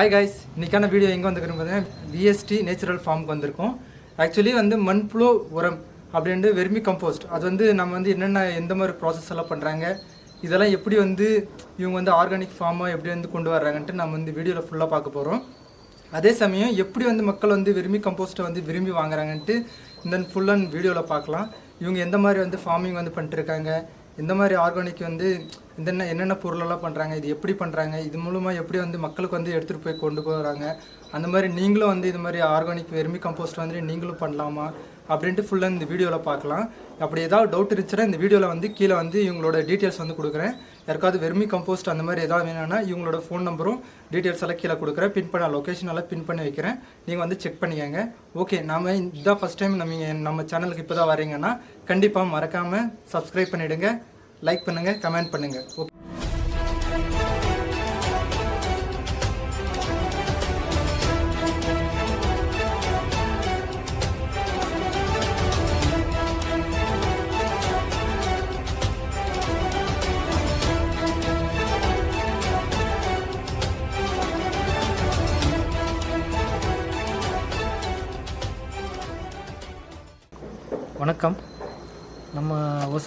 Hi guys இன்னைக்கான video எங்கே வந்துருக்குன்னு பார்த்தீங்கன்னா விஎஸ்டி நேச்சுரல் ஃபார்முக்கு வந்திருக்கோம். ஆக்சுவலி வந்து மண்புழு உரம் அப்படின்ட்டு வெர்மி கம்போஸ்ட் அது வந்து நம்ம வந்து என்னென்ன எந்த மாதிரி ப்ராசஸ் எல்லாம் பண்ணுறாங்க இதெல்லாம் எப்படி வந்து இவங்க வந்து ஆர்கானிக் ஃபார்மாக எப்படி வந்து கொண்டு வர்றாங்கன்ட்டு நம்ம வந்து வீடியோவில் ஃபுல்லாக பார்க்க போகிறோம் அதே சமயம் எப்படி வந்து மக்கள் வந்து விரும்பி கம்போஸ்ட்டை வந்து விரும்பி வாங்குறாங்கன்ட்டு இந்த ஃபுல் அண்ட் வீடியோவில் பார்க்கலாம். இவங்க எந்த மாதிரி வந்து ஃபார்மிங் வந்து பண்ணிட்டுருக்காங்க இந்த மாதிரி ஆர்கானிக் வந்து என்னென்ன என்னென்ன பொருளெல்லாம் பண்ணுறாங்க இது எப்படி பண்ணுறாங்க இது மூலமாக எப்படி வந்து மக்களுக்கு வந்து எடுத்துகிட்டு போய் கொண்டு போகிறாங்க அந்த மாதிரி நீங்களும் வந்து இது மாதிரி ஆர்கானிக் வெர்மி கம்போஸ்ட் வந்து நீங்களும் பண்ணலாமா? அப்படின்ட்டு ஃபுல்லாக இந்த வீடியோவில் பார்க்கலாம். அப்படி ஏதாவது டவுட் இருந்துச்சுன்னா இந்த வீடியோவில் வந்து கீழே வந்து இவங்களோட டீட்டெயில்ஸ் வந்து கொடுக்குறேன். யாருக்காவது வெர்மி கம்போஸ்ட் அந்த மாதிரி ஏதாவது வேணும்னா இவங்களோட ஃபோன் நம்பரும் டீட்டெயில்ஸ் எல்லாம் கீழே கொடுக்குறேன். பின் பண்ண லொக்கேஷன் எல்லாம் பின் பண்ணி வைக்கிறேன். நீங்கள் வந்து செக் பண்ணிக்கங்க. ஓகே நாம இதான் ஃபஸ்ட் டைம் நம்ம நம்ம சேனலுக்கு இப்போ தான் வரீங்கன்னா கண்டிப்பாக மறக்காமல் சப்ஸ்கிரைப் பண்ணிவிடுங்க லைக் பண்ணுங்கள் கமெண்ட் பண்ணுங்கள் ஓகே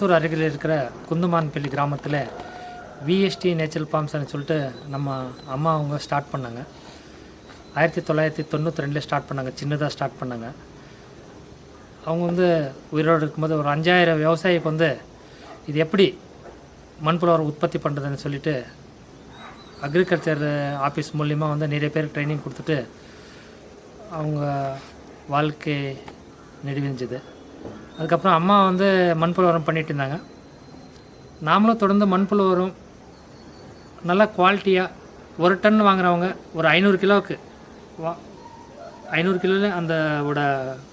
மைசூர் அருகில் இருக்கிற குந்துமான்பள்ளி கிராமத்தில் விஎஸ்டி நேச்சுரல் ஃபார்ம்ஸ்னு சொல்லிட்டு நம்ம அம்மா அவங்க ஸ்டார்ட் பண்ணாங்க. ஆயிரத்தி தொள்ளாயிரத்தி தொண்ணூற்றி ரெண்டில் ஸ்டார்ட் பண்ணாங்க. சின்னதாக ஸ்டார்ட் பண்ணாங்க. அவங்க வந்து உயிரோடு இருக்கும்போது ஒரு அஞ்சாயிரம் விவசாயிக்கு வந்து இது எப்படி மண்புழு உற்பத்தி பண்ணுறதுன்னு சொல்லிட்டு அக்ரிகல்ச்சர் ஆஃபீஸ் மூலிமா வந்து நிறைய பேர் ட்ரைனிங் கொடுத்துட்டு அவங்க வாழ்க்கை நெடுவிஞ்சது அதுக்கப்புறம் அம்மா வந்து மண்புழு உரம் பண்ணிட்டு இருந்தாங்க. நாமளும் தொடர்ந்து மண்புழு உரம் நல்லா குவாலிட்டியாக ஒரு டன் வாங்குறவங்க ஒரு ஐநூறு கிலோவுக்கு வா ஐநூறு கிலோவில் அந்த ஓட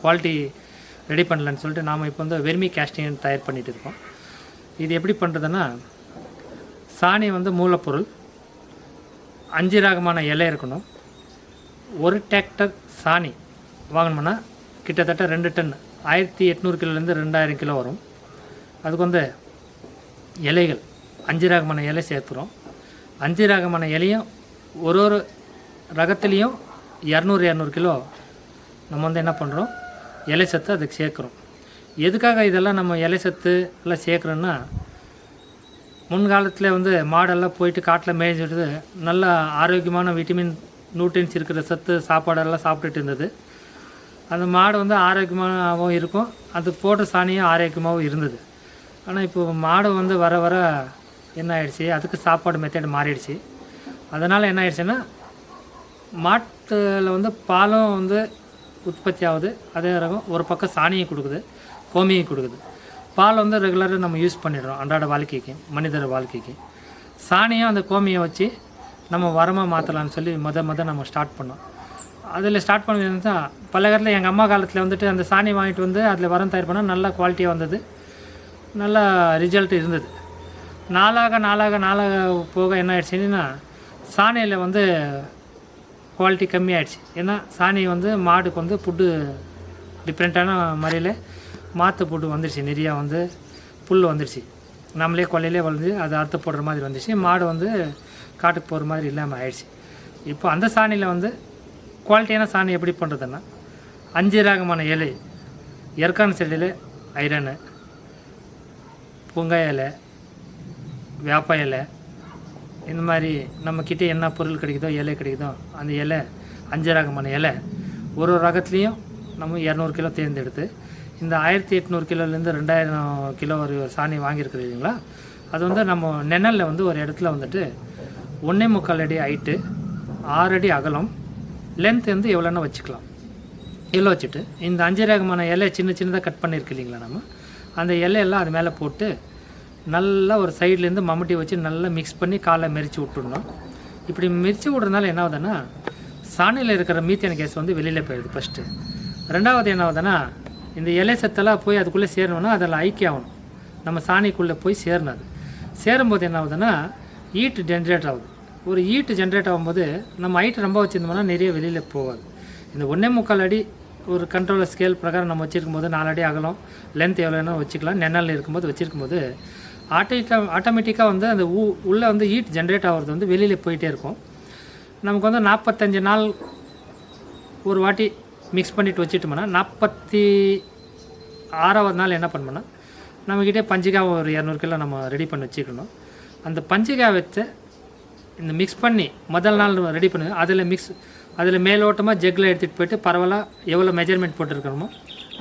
குவாலிட்டி ரெடி பண்ணலன்னு சொல்லிட்டு நாம் இப்போ வந்து வெர்மி கேஸ்டிங் தயார் பண்ணிட்டு இருக்கோம். இது எப்படி பண்ணுறதுன்னா சாணி வந்து மூலப்பொருள் அஞ்சு ரகமான இலை இருக்கணும். ஒரு டிராக்டர் சாணி வாங்கணும்னா கிட்டத்தட்ட ரெண்டு டன் ஆயிரத்தி எட்நூறு கிலோலேருந்து ரெண்டாயிரம் கிலோ வரும். அதுக்கு வந்து இலைகள் அஞ்சு ரகமான இலை சேர்த்துறோம் அஞ்சு ரகமான இலையும் ஒரு ஒரு ரகத்துலேயும் இரநூறு இரநூறு கிலோ நம்ம வந்து என்ன பண்ணுறோம் இலை சத்து அதுக்கு சேர்க்குறோம். எதுக்காக இதெல்லாம் நம்ம இலை சத்து எல்லாம் சேர்க்குறோன்னா முன்காலத்தில் வந்து மாடெல்லாம் போயிட்டு காட்டில் மேய்ஞ்சிட்டு நல்ல ஆரோக்கியமான விட்டமின் நியூட்ரியன்ஸ் இருக்கிற சத்து சாப்பாடெல்லாம் சாப்பிட்டுட்டு இருந்தது. அந்த மாடு வந்து ஆரோக்கியமாகவும் இருக்கும். அது போட்ட சாணியும் ஆரோக்கியமாகவும் இருந்தது. ஆனால் இப்போ மாடு வந்து வர வர என்ன ஆயிடுச்சு அதுக்கு சாப்பாடு மெத்தட் மாறிடுச்சு. அதனால் என்ன ஆயிடுச்சுன்னா மாட்டில் வந்து பாலும் வந்து உற்பத்தி ஆகுது. அதே ரகம் ஒரு பக்கம் சாணியும் கொடுக்குது கோமியும் கொடுக்குது. பால் வந்து ரெகுலராக நம்ம யூஸ் பண்ணிடுறோம் அன்றாட வாழ்க்கைக்கு மனிதர் வாழ்க்கைக்கு. சாணியும் அந்த கோமியை வச்சு நம்ம வரமாக மாற்றலாம்னு சொல்லி மொதல் மொதல் நம்ம ஸ்டார்ட் பண்ணோம். அதில் ஸ்டார்ட் பண்ணது தான் பல்லகரில் எங்கள் அம்மா காலத்தில் வந்துட்டு அந்த சாணி வாங்கிட்டு வந்து அதில் வரம் தயார் பண்ணால் நல்ல குவாலிட்டியாக வந்தது. நல்ல ரிசல்ட் இருந்தது. நாளாக நாளாக நாளாக போக என்ன ஆயிடுச்சுன்னா சாணியில் வந்து குவாலிட்டி கம்மியாயிடுச்சு ஏன்னா சாணி வந்து மாடுக்கு வந்து புட்டு டிஃப்ரெண்ட்டான முறையில் மாற்று புட்டு வந்துடுச்சு நிறையா வந்து புல் வந்துடுச்சு நம்மளே கொல்லையிலே வளர்ந்து அதை அறுத்து போடுற மாதிரி வந்துச்சு. மாடு வந்து காட்டுக்கு போகிற மாதிரி இல்லாமல் ஆயிடுச்சு. இப்போ அந்த சாணியில் வந்து குவாலிட்டியான சாணி எப்படி பண்ணுறதுன்னா அஞ்சு ரகமான இலை எர்கான் செடியில் ஐரனு பூங்காய் இலை வேப்ப இலை இந்த மாதிரி நம்மக்கிட்ட என்ன பொருள் கிடைக்குதோ இலை கிடைக்குதோ அந்த இலை அஞ்சு ரகமான இலை ஒரு ஒரு ரகத்துலேயும் நம்ம இரநூறு கிலோ தேர்ந்தெடுத்து இந்த ஆயிரத்தி எட்நூறு கிலோலேருந்து ரெண்டாயிரம் கிலோ ஒரு சாணி வாங்கியிருக்குது இல்லைங்களா? அது வந்து நம்ம நெனலில் வந்து ஒரு இடத்துல வந்துட்டு ஒன்றே முக்கால் அடி ஹைட்டு ஆறு அடி அகலம் லென்த் வந்து எவ்வளோன்னா வச்சுக்கலாம். எல்லோ வச்சுட்டு இந்த அஞ்சு ரகமான இலை சின்ன சின்னதாக கட் பண்ணியிருக்கு இல்லைங்களா நம்ம? அந்த இலையெல்லாம் அது மேலே போட்டு நல்லா ஒரு சைட்லேருந்து மம்முட்டி வச்சு நல்லா மிக்ஸ் பண்ணி காலை மெரிச்சு விட்டுடணும். இப்படி மிரிச்சு விட்றதுனால என்ன ஆகுதுன்னா சாணியில் இருக்கிற மீத்தேன் கேஸ் வந்து வெளியில் போயிடுது ஃபஸ்ட்டு ரெண்டாவது என்ன ஆகுதுன்னா இந்த இலை சத்தெல்லாம் போய் அதுக்குள்ளே சேரணும்னா அதில் ஐக்கிய ஆகணும். நம்ம சாணிக்குள்ளே போய் சேரணும் அது. சேரும்போது என்ன ஆகுதுன்னா ஈட்டு ஜென்ரேட் ஆகுது. ஒரு ஈட்டு ஜென்ரேட் ஆகும்போது நம்ம ஹைட் ரொம்ப வச்சுருந்தோம்னா நிறைய வெளியில் போகாது. இந்த ஒன்றே முக்கால் அடி ஒரு கண்ட்ரோலர் ஸ்கேல் பிரகாரம் நம்ம வச்சுருக்கும் போது நாலடி அகலம் லென்த் எவ்வளோனா வச்சுக்கலாம். நென்னல் இருக்கும்போது வச்சுருக்கும் போது ஆட்டோமேட்டிக்காக ஆட்டோமேட்டிக்காக வந்து அந்த ஊ உள்ளே வந்து ஹீட் ஜென்ரேட் ஆகிறது வந்து வெளியில் போயிட்டே இருக்கும். நமக்கு வந்து நாற்பத்தஞ்சு நாள் ஒரு வாட்டி மிக்ஸ் பண்ணிவிட்டு வச்சுட்டோம்னா நாற்பத்தி ஆறாவது நாள் என்ன பண்ணோம்னா நம்மக்கிட்டே பஞ்சிகாவை ஒரு இரநூறு கிலோ நம்ம ரெடி பண்ணி வச்சுக்கணும். அந்த பஞ்சிகாய் வச்சு இந்த மிக்ஸ் பண்ணி முதல் நாள் ரெடி பண்ணி அதில் மிக்ஸ் அதில் மேலோட்டமாக ஜெக்கில் எடுத்துகிட்டு போயிட்டு பரவாயில்ல எவ்வளோ மெஜர்மெண்ட் போட்டிருக்கிறோமோ?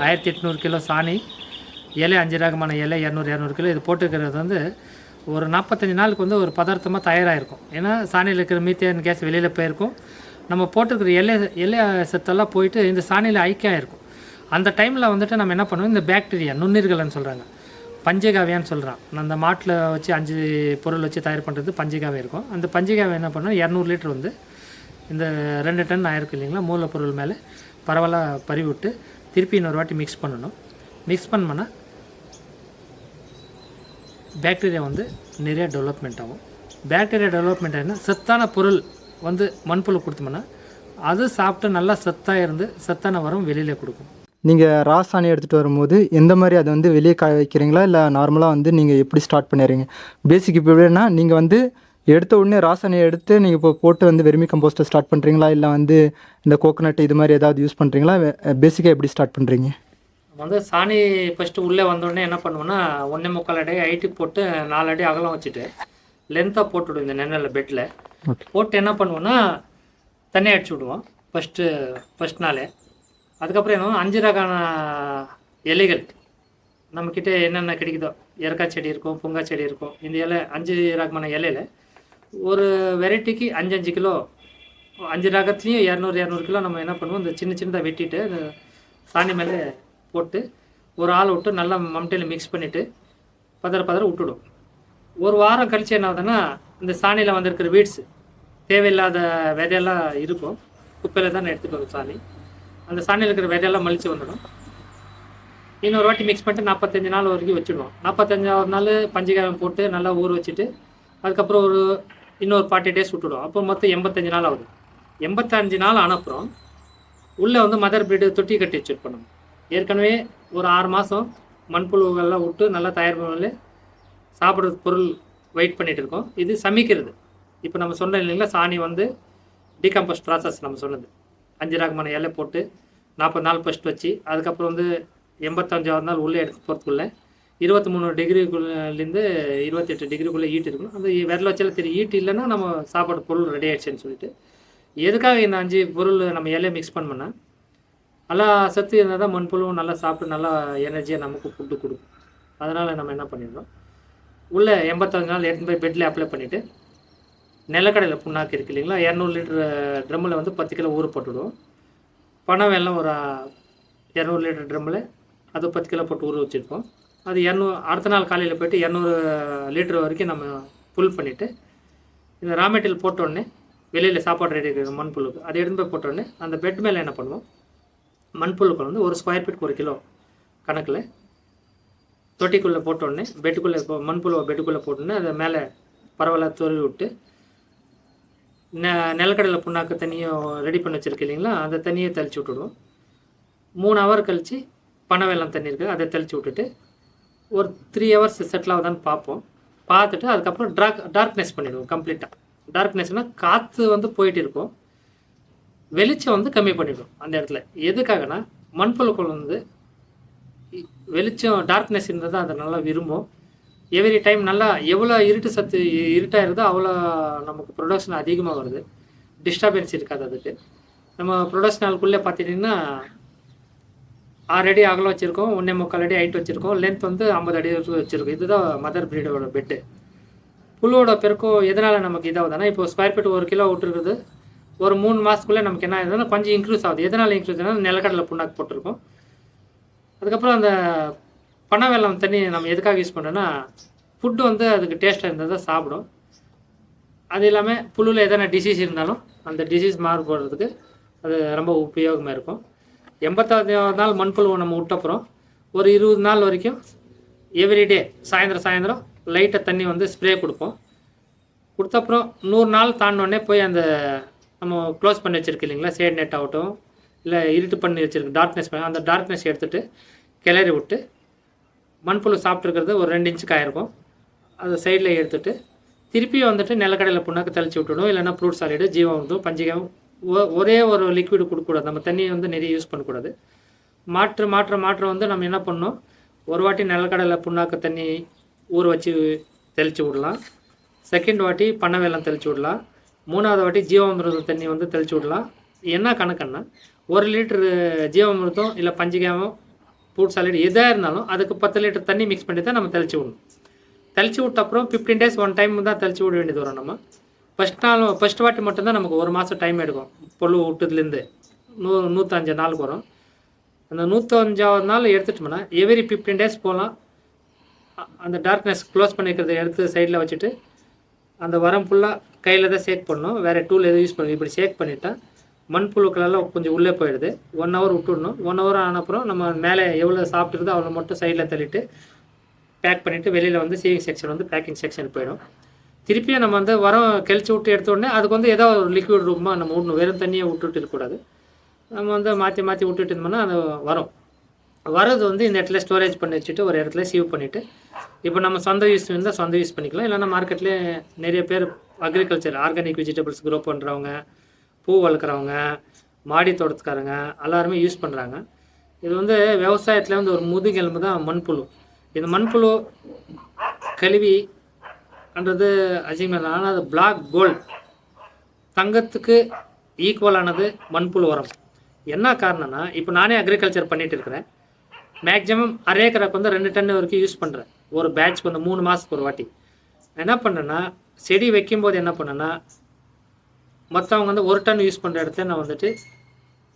ஆயிரத்தி எட்நூறு கிலோ சாணி இலை அஞ்சு ரகமான இலை இரநூறு இரநூறு கிலோ இது போட்டிருக்கிறது வந்து ஒரு நாற்பத்தஞ்சு நாளுக்கு வந்து ஒரு பதார்த்தமாக தயாராகிருக்கும் ஏன்னா சாணியில் இருக்கிற மீத்தேன் கேஸ் வெளியில் போயிருக்கும். நம்ம போட்டிருக்கிற எல்லை எல்லை சத்தெல்லாம் போயிட்டு இந்த சாணியில் ஐக்கியம் இருக்கும் அந்த டைமில் வந்துட்டு நம்ம என்ன பண்ணுவோம்? இந்த பேக்டீரியா நுண்ணீர்கள்னு சொல்கிறாங்க பஞ்சகாவியான்னு சொல்கிறான் அந்த மாட்டில் வச்சு அஞ்சு பொருள் வச்சு தயார் பண்ணுறது பஞ்சகாவை இருக்கும். அந்த பஞ்சகாவை என்ன பண்ணோம் இரநூறு லிட்டர் வந்து இந்த ரெண்டு டன் ஆயிருக்கு இல்லைங்களா? மூலப்பொருள் மேலே. பரவலாக பறிவிட்டு திருப்பி இன்னொரு வாட்டி மிக்ஸ் பண்ணணும். மிக்ஸ் பண்ணோம்னா பேக்டீரியா வந்து நிறைய டெவலப்மெண்ட் ஆகும். பேக்டீரியா டெவலப்மெண்ட் ஆகினா சத்தான பொருள் வந்து மண்புழு கொடுத்தோம்னா அது சாப்பிட்டு நல்லா சத்தாக இருந்து சத்தான வரம் வெளியில் கொடுக்கும். நீங்கள் ராசாணி எடுத்துகிட்டு வரும்போது எந்த மாதிரி அதை வந்து வெளியே காய வைக்கிறீங்களா? இல்லை நார்மலாக வந்து நீங்கள் எப்படி ஸ்டார்ட் பண்ணிடுறீங்க? பேசிக் இப்போ எப்படின்னா நீங்கள் வந்து எடுத்த உடனே ராசாணியை எடுத்து நீங்கள் இப்போ போட்டு வந்து வெர்மி கம்போஸ்ட்டை ஸ்டார்ட் பண்ணுறீங்களா இல்லை வந்து இந்த கோகனட் இது மாதிரி ஏதாவது யூஸ் பண்ணுறீங்களா பேசிக்காக எப்படி ஸ்டார்ட் பண்ணுறீங்க வந்து சாணி ஃபஸ்ட்டு உள்ளே வந்தோடனே என்ன பண்ணுவோன்னா ஒன்றே முக்கால் அடி ஹைட்டுக்கு போட்டு நாலு அடி அகலம் வச்சுட்டு லென்த்தாக போட்டுவிடுவோம் இந்த நெண்ணில் பெட்டில் போட்டு என்ன பண்ணுவோன்னா தண்ணி அடிச்சு விடுவோம் ஃபஸ்ட்டு ஃபஸ்ட் நாளே. அதுக்கப்புறம் என்ன அஞ்சு ரகான இலைகள். நம்மக்கிட்ட என்னென்ன கிடைக்குதோ எரக்கா செடி இருக்கும் புங்கா செடி இருக்கும் இந்த இலை அஞ்சு ரகமான இலையில ஒரு வெரைட்டிக்கு அஞ்சு அஞ்சு கிலோ அஞ்சு ரகத்துலேயும் இரநூறு இரநூறு கிலோ நம்ம என்ன பண்ணுவோம் இந்த சின்ன சின்னதாக வெட்டிட்டு சாணி மேலே போட்டு ஒரு ஆள் விட்டு நல்லா மம்டையில் மிக்ஸ் பண்ணிவிட்டு பதற பதற விட்டுடும். ஒரு வாரம் கழிச்சு என்ன ஆகுதுன்னா இந்த சாணியில் வந்திருக்கிற வீட்ஸ் தேவையில்லாத விதையெல்லாம் இருக்கும். குப்பையில் தான் எடுத்துட்டு வரும் சாணி. அந்த சாணியில் இருக்கிற விதையெல்லாம் மலிச்சு வந்துடும். இன்னொரு வாட்டி மிக்ஸ் பண்ணிட்டு நாற்பத்தஞ்சு நாள் வரைக்கும் வச்சுடுவோம். நாற்பத்தஞ்சாவது நாள் பஞ்சகாரம் போட்டு நல்லா ஊற வச்சுட்டு அதுக்கப்புறம் ஒரு இன்னொரு ஃபார்ட்டி டேஸ் விட்டுடும். அப்போ மொத்தம் எண்பத்தஞ்சு நாள் ஆகுது. எண்பத்தஞ்சு நாள் அனுப்புகிறோம் உள்ளே வந்து மதர் பிரீடு தொட்டி கட்டி வச்சுருப்போம் பண்ணணும் ஏற்கனவே ஒரு ஆறு மாதம் மண்புழுவெல்லாம் விட்டு நல்லா தயார் பண்ணல சாப்பிட்றது பொருள் வெயிட் பண்ணிகிட்டு இருக்கோம். இது சமைக்கிறது. இப்போ நம்ம சொன்ன இல்லைங்களா சாணி வந்து டீகம்போஸ்ட் ப்ராசஸ் நம்ம சொன்னது. அஞ்சு ரகமான இலை போட்டு நாற்பது நாள் ஃபஸ்ட் வச்சு அதுக்கப்புறம் வந்து எண்பத்தஞ்சாவது நாள் உள்ளே எடுத்து போகிறதுக்குள்ளே இருபத்தி மூணு டிகிரிக்குள்ளேருந்து இருபத்தெட்டு டிகிரிக்குள்ளே ஈட்டு இருக்கணும். அந்த விரல வச்சால தெரியும். ஈட்டு இல்லைன்னா நம்ம சாப்பாடு பொருள் ரெடி ஆகிடுச்சுன்னு சொல்லிட்டு. எதுக்காக இந்த அஞ்சு பொருள் நம்ம இலையை மிக்ஸ் பண்ணோம்னா நல்லா சத்து இருந்தால் தான் மண்புழுவும் நல்லா சாப்பிட்டு நல்லா எனர்ஜியாக நமக்கு ஃபுட்டு கொடுக்கும். அதனால் நம்ம என்ன பண்ணிடுறோம் உள்ளே எண்பத்தஞ்சு நாள் எடுத்து போய் பெட்டில் அப்ளை பண்ணிவிட்டு நிலக்கடையில் புண்ணாக்கு இருக்கு இல்லைங்களா? இரநூறு லிட்டர் ட்ரம்மில் வந்து பத்து கிலோ ஊற போட்டுவிடுவோம் பணம் எல்லாம் ஒரு இரநூறு லிட்டர் ட்ரம்மில் அது பத்து கிலோ போட்டு ஊற வச்சுருப்போம். அது இரநூறு அடுத்த நாள் காலையில் போய்ட்டு இரநூறு லிட்டர் வரைக்கும் நம்ம புல் பண்ணிவிட்டு இந்த ரா மெட்டீரியல் போட்டோடனே வெளியில் சாப்பாடு ரெடி இருக்கிற மண்புழுக்கு அதை எடுத்து போய் போட்டோடனே அந்த பெட் மேலே என்ன பண்ணுவோம்? மண்புழுக்கள் வந்து ஒரு ஸ்கொயர் ஃபீட் ஒரு கிலோ கணக்கில் தொட்டிக்குள்ளே போட்டோடனே பெட்டுக்குள்ளே இப்போ மண்புழுவை பெட்டுக்குள்ளே போட்டோன்னே அதை மேலே பரவலாக துருவி விட்டு நெ நிலக்கடலை புண்ணாக்கு தண்ணியும் ரெடி பண்ணி வச்சுருக்கு இல்லைங்களா? அந்த தண்ணியை தெளிச்சு விட்டுடுவோம். மூணு ஹவர் கழித்து பனை வெள்ளம் தண்ணி இருக்குது அதை தெளிச்சு விட்டுட்டு ஒரு த்ரீ ஹவர்ஸ் செட்டில் ஆகுதான்னு பார்ப்போம். பார்த்துட்டு அதுக்கப்புறம் டார்க் டார்க்னஸ் பண்ணிவிடுவோம் கம்ப்ளீட்டாக டார்க்னஸ்னால் காற்று வந்து போயிட்டு இருக்கும். வெளிச்சம் வந்து கம்மி பண்ணிடும் அந்த இடத்துல. எதுக்காகனா மண்புழுக்கள் வந்து வெளிச்சம் டார்க்னஸ் இருந்தால் தான் அதை நல்லா விரும்பும். எவ்ரி டைம் நல்லா எவ்வளோ இருட்டு சத்து இருட்டாக இருக்குதோ அவ்வளோ நமக்கு ப்ரொடக்ஷன் அதிகமாக வருது. டிஸ்டர்பன்ஸ் இருக்காது அதுக்கு. நம்ம ப்ரொடக்ஷன் நாளுக்குள்ளே பார்த்துட்டிங்கன்னா ஆறு அடி அகலம் வச்சுருக்கோம் ஒன்றே முக்கால் அடி ஹைட் வச்சுருக்கோம் லென்த் வந்து ஐம்பது அடி வச்சுருக்கோம் இதுதான் மதர் பிரீடோட பெட்டு புல்லோட பெருக்கம் எதனால் நமக்கு இதாகுதுன்னா இப்போ ஸ்கொயர் ஃபீட் ஒரு கிலோ விட்டுருக்குது. ஒரு மூணு மாதத்துக்குள்ளே நமக்கு என்ன ஆகுதுன்னா கொஞ்சம் இன்க்ரீஸ் ஆகுது. எதனால் இன்க்ரீஸ் ஆகுதுன்னா நிலக்கடலை புண்ணாக்கு போட்டிருக்கோம். அதுக்கப்புறம் அந்த பனை வெள்ளம் தண்ணி நம்ம எதுக்காக யூஸ் பண்ணுறோன்னா ஃபுட்டு வந்து அதுக்கு டேஸ்ட்டாக இருந்தால் தான் சாப்பிடும். அது இல்லாமல் புல்லில் எதனா டிசீஸ் இருந்தாலும் அந்த டிசீஸ் மாறு போடுறதுக்கு அது ரொம்ப உபயோகமாக இருக்கும். எண்பத்தாவது நாள் மண்புழு நம்ம விட்டப்புறம் ஒரு இருபது நாள் வரைக்கும் எவ்ரிடே சாயந்தரம் சாயந்தரம் லைட்டாக தண்ணி வந்து ஸ்ப்ரே கொடுப்போம். கொடுத்தப்புறம் நூறு நாள் தாண்டினோடனே போய் அந்த நம்ம க்ளோஸ் பண்ணி வச்சுருக்கு இல்லைங்களா? சேட் நெட் ஆகட்டும் இல்லை இருட்டு பண்ணி வச்சுருக்கு டார்க்னஸ் அந்த டார்க்னஸ் எடுத்துகிட்டு கிளறி விட்டு மண்புழு சாப்பிட்ருக்கிறது ஒரு ரெண்டு இன்ச்சுக்கு ஆயிருக்கும். அதை சைடில் எடுத்துகிட்டு திருப்பி வந்துட்டு நிலக்கடையில் புண்ணாக்கு தெளிச்சு விட்டுடும் இல்லைன்னா ஃப்ரூட் சாலிடு ஜீவாமிர்தம் பஞ்சகம் ஒ- ஒரே ஒரு லிக்விட் கொடுக்கக்கூடாது. நம்ம தண்ணியை வந்து நிறைய யூஸ் பண்ணக்கூடாது. மாற்று மாற்ற மாற்ற வந்து நம்ம என்ன பண்ணணும்? ஒரு வாட்டி நிலக்கடலை புண்ணாக்கு தண்ணி ஊற வச்சு தெளித்து விடலாம். செகண்ட் வாட்டி பண்ணை வெள்ளம் தெளித்து விடலாம். மூணாவது வாட்டி ஜீவாமிர்தம் தண்ணி வந்து தெளித்து விடலாம். என்ன கணக்குன்னா ஒரு லிட்டரு ஜீவாமிர்தம் இல்லை பஞ்சகாமம் ஃப்ரூட் சாலட் எதாக இருந்தாலும் அதுக்கு பத்து லிட்டர் தண்ணி மிக்ஸ் பண்ணி தான் நம்ம தெளிச்சு விடணும். தெளிச்சு விட்ட அப்புறம் ஃபிஃப்டீன் டேஸ் ஒன் டைம் தான் தெளிச்சு விட வேண்டியது வரும் நம்ம. ஃபஸ்ட் நாள் ஃபஸ்ட் வாட்டி மட்டும்தான் நமக்கு ஒரு மாதம் டைம் எடுக்கும். பொழு விட்டதுலேருந்து நூ நூற்றஞ்சு நாளுக்கு வரும். அந்த நூற்றஞ்சாவது நாள் எடுத்துட்டோம்னா எவ்ரி ஃபிஃப்டீன் டேஸ் போகலாம். அந்த டார்க்னஸ் க்ளோஸ் பண்ணிக்கிறத எடுத்து சைடில் வச்சுட்டு அந்த உரம் ஃபுல்லாக கையில் தான் ஷேக் பண்ணணும். வேறு டூல் எதுவும் யூஸ் பண்ணி இப்படி ஷேக் பண்ணிட்டா மண்புழுக்களெல்லாம் கொஞ்சம் உள்ளே போயிடுது. ஒன் ஹவர் விட்டுடணும். ஒன் ஹவர் ஆனப்புறம் நம்ம மேலே எவ்வளோ சாப்பிட்டுருதோ அவ்வளோ மட்டும் சைடில் தள்ளிட்டு பேக் பண்ணிவிட்டு வெளியில் வந்து சேவிங் செக்ஷன் வந்து பேக்கிங் செக்ஷன் போயிடும். திருப்பியும் நம்ம வந்து வரம் கழிச்சு விட்டு எடுத்த உடனே அதுக்கு வந்து ஏதோ ஒரு லிக்விட் ரூமாக நம்ம விடணும் வெறும் தண்ணியை விட்டுட்டு இருக்கக்கூடாது நம்ம வந்து மாற்றி மாற்றி விட்டுட்டு இருந்தோம்னா அது வரும். வரது வந்து இந்த இடத்துல ஸ்டோரேஜ் பண்ணி வச்சுட்டு ஒரு இடத்துல சேவ் பண்ணிவிட்டு இப்போ நம்ம சொந்த யூஸ் இருந்தால் சொந்த யூஸ் பண்ணிக்கலாம். இல்லைன்னா மார்க்கெட்லேயே நிறைய பேர் அக்ரிகல்ச்சர் ஆர்கானிக் வெஜிடபிள்ஸ் க்ரோ பண்ணுறவங்க பூ வளர்க்குறவங்க மாடி தோட்டத்துக்காரங்க எல்லாருமே யூஸ் பண்ணுறாங்க இது வந்து விவசாயத்தில் வந்து ஒரு முதுகெலும்பு தான் மண்புழு. இந்த மண்புழு கழுவி என்றது அஜிமேல் ஆனால் அது பிளாக் கோல்ட் தங்கத்துக்கு ஈக்குவலானது மண்புழு உரம். என்ன காரணம்னா இப்போ நானே அக்ரிகல்ச்சர் பண்ணிட்டு இருக்கிறேன். மேக்ஸிமம் அரை ஏக்கருக்கு வந்து ரெண்டு டன் வரைக்கும் யூஸ் பண்ணுறேன் ஒரு பேட்ச்க்கு வந்து மூணு மாதத்துக்கு ஒரு வாட்டி. என்ன பண்ணேன்னா செடி வைக்கும்போது என்ன பண்ணேன்னா மற்றவங்க வந்து ஒரு டன் யூஸ் பண்ணுற இடத்துல நான் வந்துட்டு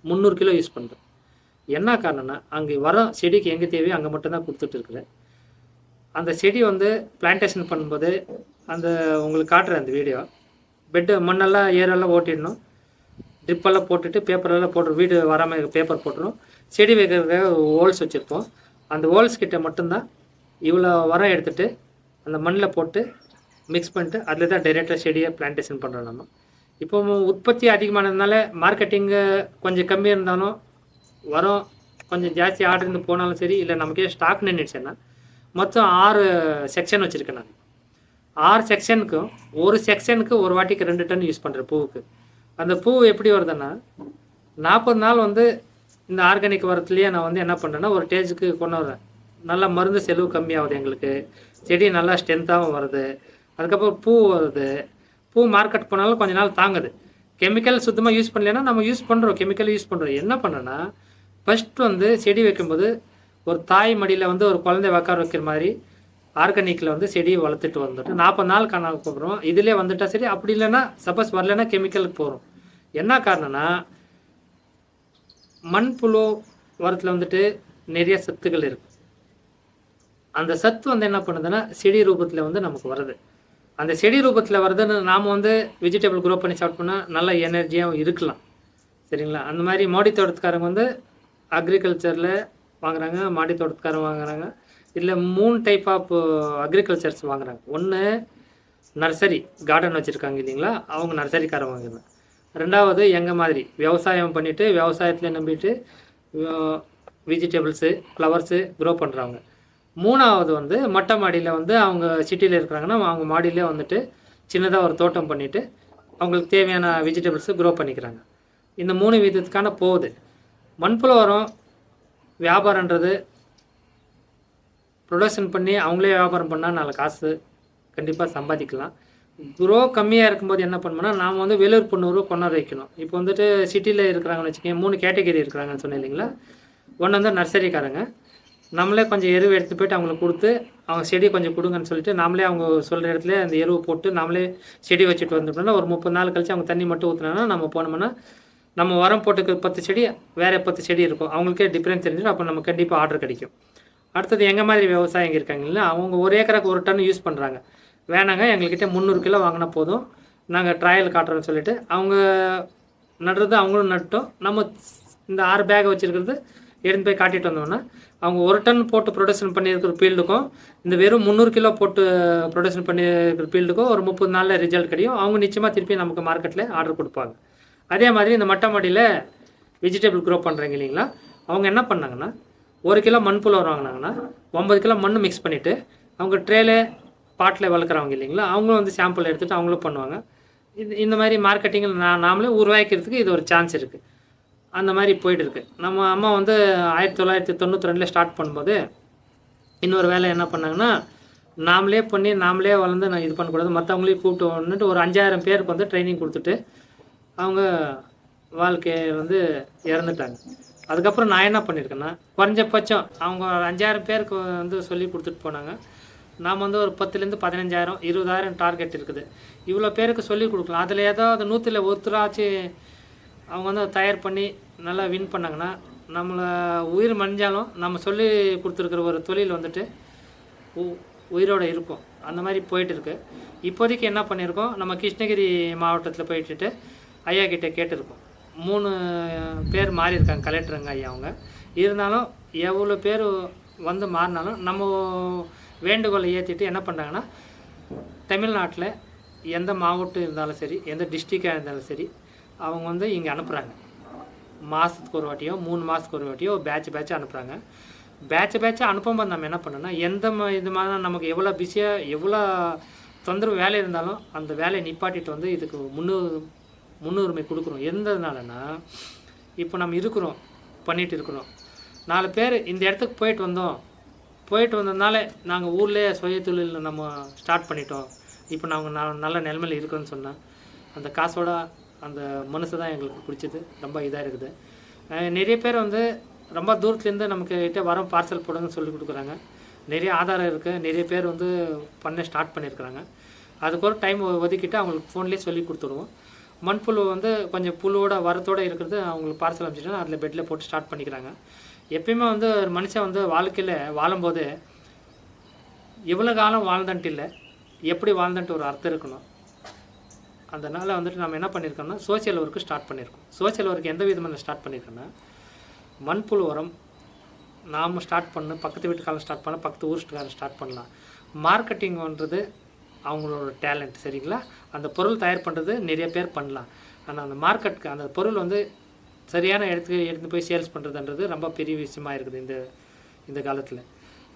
முந்நூறு கிலோ யூஸ் பண்ணுறேன் என்ன காரணம்னா அங்கே வர செடிக்கு எங்கே தேவையோ அங்கே மட்டும்தான் கொடுத்துட்டு இருக்கிறேன். அந்த செடி வந்து பிளான்டேஷன் பண்ணும்போது அந்த உங்களுக்கு காட்டுறேன் அந்த வீடியோ பெட்டு மண்ணெல்லாம் ஏரெல்லாம் ஓட்டிடணும். ட்ரிப்பெல்லாம் போட்டுட்டு பேப்பரெல்லாம் போட்டு வீடு வராமல் பேப்பர் போட்டுரும். செடி வைக்கிறதுக்காக ஹோல்ஸ் வச்சுருப்போம். அந்த ஹோல்ஸ் கிட்ட மட்டும்தான் இவ்வளோ உரம் எடுத்துட்டு அந்த மண்ணில் போட்டு மிக்ஸ் பண்ணிட்டு அதில் தான் டைரெக்டாக செடியை பிளான்டேஷன் பண்ணுறோம் நம்ம. இப்போ உற்பத்தி அதிகமானதுனால மார்க்கெட்டிங்கு கொஞ்சம் கம்மியாக இருந்தாலும் உரம் கொஞ்சம் ஜாஸ்தி ஆர்டர் இருந்து போனாலும் சரி இல்லை நமக்கே ஸ்டாக் நின்றுச்சுன்னா மொத்தம் ஆறு செக்ஷன் வச்சுருக்கேன் நான். ஆறு செக்ஷனுக்கும் ஒரு செக்ஷனுக்கு ஒரு வாட்டிக்கு ரெண்டு டன் யூஸ் பண்ணுறேன் பூவுக்கு. அந்த பூ எப்படி வருதுன்னா நாற்பது நாள் வந்து இந்த ஆர்கானிக் வரத்துலேயே நான் வந்து என்ன பண்ணுறேன்னா ஒரு ஸ்டேஜுக்கு கொண்டு வரேன் நல்லா மருந்து செலவு கம்மியாகுது எங்களுக்கு. செடி நல்லா ஸ்ட்ரென்த்தாகவும் வருது. அதுக்கப்புறம் பூ வருது. பூ மார்க்கெட் போனாலும் கொஞ்ச நாள் தாங்குது. கெமிக்கல் சுத்தமாக யூஸ் பண்ணலைன்னா நம்ம யூஸ் பண்ணுறோம் கெமிக்கல் யூஸ் பண்ணுறோம் என்ன பண்ணேன்னா ஃபஸ்ட் வந்து செடி வைக்கும்போது ஒரு தாய் மடியில் வந்து ஒரு குழந்தை உக்கார வைக்கிற மாதிரி ஆர்கானிக்கில் வந்து செடியை வளர்த்துட்டு வந்துட்டு நாற்பது நாள் கணக்கு போகிறோம் இதிலே வந்துட்டால் சரி அப்படி இல்லைன்னா சப்போஸ் வரலன்னா கெமிக்கலுக்கு போகிறோம் என்ன காரணம்னா மண்புழு உரத்தில் வந்துட்டு நிறைய சத்துக்கள் இருக்கும் அந்த சத்து வந்து என்ன பண்ணுதுன்னா செடி ரூபத்தில் வந்து நமக்கு வருது. அந்த செடி ரூபத்தில் வருதுன்னு நாம் வந்து வெஜிடபிள் க்ரோ பண்ணி சாப்பிட்டோம்னா நல்ல எனர்ஜியாகவும் இருக்கலாம். சரிங்களா? அந்த மாதிரி மாடி தோட்டத்துக்காரங்க வந்து அக்ரிகல்ச்சரில் வாங்குறாங்க மாடி தோட்டத்துக்காரன் வாங்குறாங்க. இல்லை மூணு டைப் ஆஃப் அக்ரிகல்ச்சர்ஸ் வாங்குறாங்க. ஒன்று நர்சரி கார்டன் வச்சுருக்காங்க இல்லைங்களா? அவங்க நர்சரிக்காரன் வாங்குறாங்க. ரெண்டாவது எங்கள் மாதிரி? விவசாயம் பண்ணிவிட்டு விவசாயத்தில் நம்பிட்டு வெஜிடபிள்ஸு ஃப்ளவர்ஸு க்ரோ பண்ணுறவங்க மூணாவது வந்து மொட்டை மாடியில் வந்து அவங்க சிட்டியில் இருக்கிறாங்கன்னா அவங்க மாடியிலே வந்துட்டு சின்னதாக ஒரு தோட்டம் பண்ணிவிட்டு அவங்களுக்கு தேவையான வெஜிடபிள்ஸு க்ரோ பண்ணிக்கிறாங்க. இந்த மூணு விதத்துக்கான போகுது. மண்புழு உரம் வியாபாரன்றது ப்ரொடக்ஷன் பண்ணி அவங்களே வியாபாரம் பண்ணால் நல்ல காசு கண்டிப்பாக சம்பாதிக்கலாம். குரோ கம்மியாக இருக்கும்போது என்ன பண்ணணும்னா நாம் வந்து வேலூர் பொண்ணூர் கொண்டாட வைக்கணும். இப்போ வந்துட்டு சிட்டியில் இருக்கிறாங்கன்னு வச்சுக்கோங்க மூணு கேட்டகரி இருக்கிறாங்கன்னு சொன்னேன் இல்லைங்களா? ஒன்று வந்து நர்சரிக்காரங்க. நம்மளே கொஞ்சம் எருவு எடுத்து போயிட்டு அவங்களுக்கு கொடுத்து அவங்க செடி கொஞ்சம் கொடுங்கன்னு சொல்லிட்டு நாமளே அவங்க சொல்கிற இடத்துல அந்த எருவு போட்டு நாமளே செடி வச்சுட்டு வந்துட்டோம்னா ஒரு முப்பது நாள் கழிச்சு அவங்க தண்ணி மட்டும் ஊற்றினா நம்ம போனோம்னா நம்ம உரம் போட்டுக்கு பத்து செடி வேறு பத்து செடி இருக்கும். அவங்களுக்கே டிஃப்ரென்ஸ் தெரிஞ்சிடும். அப்போ நம்ம கண்டிப்பாக ஆர்டர் கிடைக்கும். அடுத்தது எங்கள் மாதிரி விவசாயிங்க இருக்காங்க இல்லையா அவங்க ஒரு ஏக்கருக்கு ஒரு டன் யூஸ் பண்ணுறாங்க வேணாங்க எங்கள்கிட்ட முந்நூறு கிலோ வாங்கினா போதும். நாங்கள் ட்ரையல் காட்டுறோன்னு சொல்லிட்டு அவங்க நடுறது அவங்களும் நட்டோம். நம்ம இந்த ஆறு பேக் வச்சுருக்கிறது எடுத்து போய் காட்டிட்டு வந்தோம்னா அவங்க ஒரு டன் போட்டு ப்ரொடக்ஷன் பண்ணியிருக்கிற ஃபீல்டுக்கும் இந்த வெறும் முந்நூறு கிலோ போட்டு ப்ரொடக்ஷன் பண்ணியிருக்கிற ஃபீல்டுக்கும் ஒரு முப்பது நாளில் ரிசல்ட் கிடைக்கும் அவங்க நிச்சயமாக திருப்பி நமக்கு மார்க்கெட்டில் ஆர்டர் கொடுப்பாங்க. அதே மாதிரி இந்த மட்டை மாடியில் வெஜிடபிள் க்ரோ பண்ணுறாங்க இல்லைங்களா? அவங்க என்ன பண்ணாங்கன்னா ஒரு கிலோ மண்புழு வாங்கினாங்கன்னா ஒம்பது கிலோ மண் மிக்ஸ் பண்ணிவிட்டு அவங்க ட்ரேல பாட்டில் வளர்க்குறவங்க இல்லைங்களா அவங்களும் வந்து சாம்பிள் எடுத்துகிட்டு அவங்களும் பண்ணுவாங்க. இது இந்த மாதிரி மார்க்கெட்டிங்கில் நான் நாமளே உருவாக்கிறதுக்கு இது ஒரு சான்ஸ் இருக்குது அந்த மாதிரி போயிட்டு இருக்கு நம்ம அம்மா வந்து ஆயிரத்தி தொள்ளாயிரத்தி தொண்ணூற்றி ரெண்டில் ஸ்டார்ட் பண்ணும்போது இன்னொரு வேலை என்ன பண்ணாங்கன்னா நாமளே பண்ணி நாமளே வளர்ந்து நான் இது பண்ணக்கூடாது மற்றவங்களையும் கூப்பிட்டு வந்துட்டு ஒரு அஞ்சாயிரம் பேருக்கு வந்து ட்ரைனிங் கொடுத்துட்டு அவங்க வாழ்க்கையை வந்து இறந்துட்டாங்க. அதுக்கப்புறம் நான் என்ன பண்ணியிருக்கேன்னா குறைஞ்சபட்சம் அவங்க ஒரு அஞ்சாயிரம் பேருக்கு வந்து சொல்லி கொடுத்துட்டு போனாங்க. நாம் வந்து ஒரு பத்துலேருந்து பதினஞ்சாயிரம் இருபதாயிரம் டார்கெட் இருக்குது. இவ்வளோ பேருக்கு சொல்லி கொடுக்கலாம். அதில் ஏதாவது நூற்றில் ஒருத்தராச்சு அவங்க வந்து தயார் பண்ணி நல்லா வின் பண்ணாங்கன்னா நம்மளை உயிர் மணிஞ்சாலும் நம்ம சொல்லி கொடுத்துருக்குற ஒரு தொழில் வந்துட்டு உ- உயிரோட இருக்கும். அந்த மாதிரி போயிட்டு இருக்கு. இப்போதைக்கு என்ன பண்ணியிருக்கோம் நம்ம கிருஷ்ணகிரி மாவட்டத்தில் போயிட்டுட்டு ஐயா கிட்ட கேட்டிருக்கோம். மூணு பேர் மாறி இருக்காங்க கலெக்டருங்க ஐயா அவங்க. இருந்தாலும் எவ்வளோ பேர் வந்து மாறினாலும் நம்ம வேண்டுகோளை ஏற்றிட்டு என்ன பண்ணுறாங்கன்னா தமிழ்நாட்டில் எந்த மாவட்டம் இருந்தாலும் சரி எந்த டிஸ்ட்ரிக்டாக இருந்தாலும் சரி அவங்க வந்து இங்கே அனுப்புகிறாங்க மாதத்துக்கு ஒரு வாட்டியோ மூணு மாதத்துக்கு ஒரு வாட்டியோ பேட்ச் பேட்சாக அனுப்புகிறாங்க பேட்ச் பேட்சாக அனுப்பும்போது நம்ம என்ன பண்ணோம்னா எந்த ம இது மாதிரி நமக்கு எவ்வளோ பிஸியாக எவ்வளோ தொந்தரவு வேலை இருந்தாலும் அந்த வேலையை நிப்பாட்டிட்டு வந்து இதுக்கு முன்னு முன்னுரிமை கொடுக்குறோம் எந்ததுனாலனா இப்போ நம்ம இருக்கிறோம் பண்ணிகிட்டு இருக்கிறோம். நாலு பேர் இந்த இடத்துக்கு போயிட்டு வந்தோம். போயிட்டு வந்ததுனால நாங்கள் ஊர்லேயே சுய தொழில் நம்ம ஸ்டார்ட் பண்ணிட்டோம். இப்போ நாங்கள் ந நல்ல நிலமையில் இருக்கோன்னு சொன்னால் அந்த காசோட அந்த மனசு தான் எங்களுக்கு பிடிச்சது. ரொம்ப இதாக இருக்குது. நிறைய பேர் வந்து ரொம்ப தூரத்துலேருந்து நமக்கு கிட்டே வரோம் பார்சல் போடுங்கன்னு சொல்லி கொடுக்குறாங்க. நிறைய ஆதாரம் இருக்குது நிறைய பேர் வந்து பண்ண ஸ்டார்ட் பண்ணியிருக்கிறாங்க. அதுக்கு ஒரு டைம் ஒதுக்கிட்டு அவங்களுக்கு ஃபோன்லேயே சொல்லி கொடுத்துடுவோம். மண்புழு வந்து கொஞ்சம் புழுவோட வரத்தோட இருக்கிறது அவங்களுக்கு பார்சல் அனுப்பிச்சிட்டா அதில் பெட்டில் போட்டு ஸ்டார்ட் பண்ணிக்கிறாங்க. எப்பயுமே வந்து ஒரு மனுஷன் வந்து வாழ்க்கையில் வாழும்போது எவ்வளோ காலம் வாழ்ந்தன்ட்டு இல்லை. எப்படி வாழ்ந்தன்ட்டு ஒரு அர்த்தம் இருக்கணும்? அதனால் வந்துட்டு நம்ம என்ன பண்ணியிருக்கோம்னா சோஷியல் ஒர்க்கு ஸ்டார்ட் பண்ணியிருக்கோம் சோசியல் ஒர்க் எந்த விதமான ஸ்டார்ட் பண்ணியிருக்கோன்னா மண்புழு உரம் நாம் ஸ்டார்ட் பண்ண பக்கத்து வீட்டுக்காரன் ஸ்டார்ட் பண்ண பக்கத்து ஊர் ஸ்டார்ட் பண்ணலாம். மார்க்கெட்டிங்ன்றது அவங்களோட டேலண்ட் சரிங்களா? அந்த பொருள் தயார் பண்ணுறது நிறைய பேர் பண்ணலாம். ஆனால் அந்த மார்க்கெட்டுக்கு அந்த பொருள் வந்து சரியான இடத்துக்கு எடுத்து போய் சேல்ஸ் பண்ணுறதுன்றது ரொம்ப பெரிய விஷயமா இருக்குது இந்த இந்த காலத்தில்.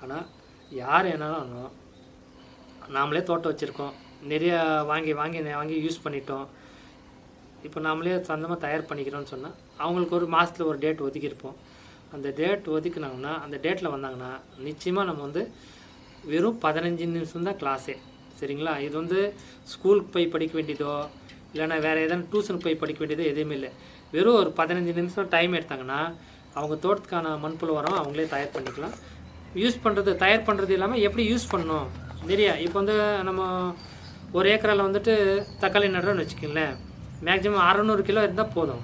ஆனால் யார் என்னாலும் நாமளே தோட்டம் வச்சுருக்கோம். நிறைய வாங்கி வாங்கி வாங்கி யூஸ் பண்ணிட்டோம். இப்போ நாமளே சொந்தமாக தயார் பண்ணிக்கிறோம்னு சொன்னால் அவங்களுக்கு ஒரு மாதத்தில் ஒரு டேட் ஒதுக்கியிருப்போம் அந்த டேட் ஒதுக்குனாங்கன்னா அந்த டேட்டில் வந்தாங்கன்னா நிச்சயமாக நம்ம வந்து வெறும் பதினஞ்சு நிமிஷம் தான் கிளாஸே சரிங்களா? இது வந்து ஸ்கூலுக்கு போய் படிக்க வேண்டியதோ இல்லைனா வேறு எதனா டியூஷனுக்கு போய் படிக்க வேண்டியதோ எதுவுமே இல்லை. வெறும் ஒரு பதினஞ்சு நிமிஷம் டைம் எடுத்தாங்கன்னா அவங்க தோட்டத்துக்கான மண்புழு உரம் அவங்களே தயார் பண்ணிக்கலாம். யூஸ் பண்ணுறது தயார் பண்ணுறது இல்லாமல் எப்படி யூஸ் பண்ணணும்? நிறையா இப்போ வந்து நம்ம ஒரு ஏக்கரால் வந்துட்டு தக்காளி நடுறோம்னு வச்சுக்கோங்களேன். மேக்ஸிமம் அறநூறு கிலோ இருந்தால் போதும்.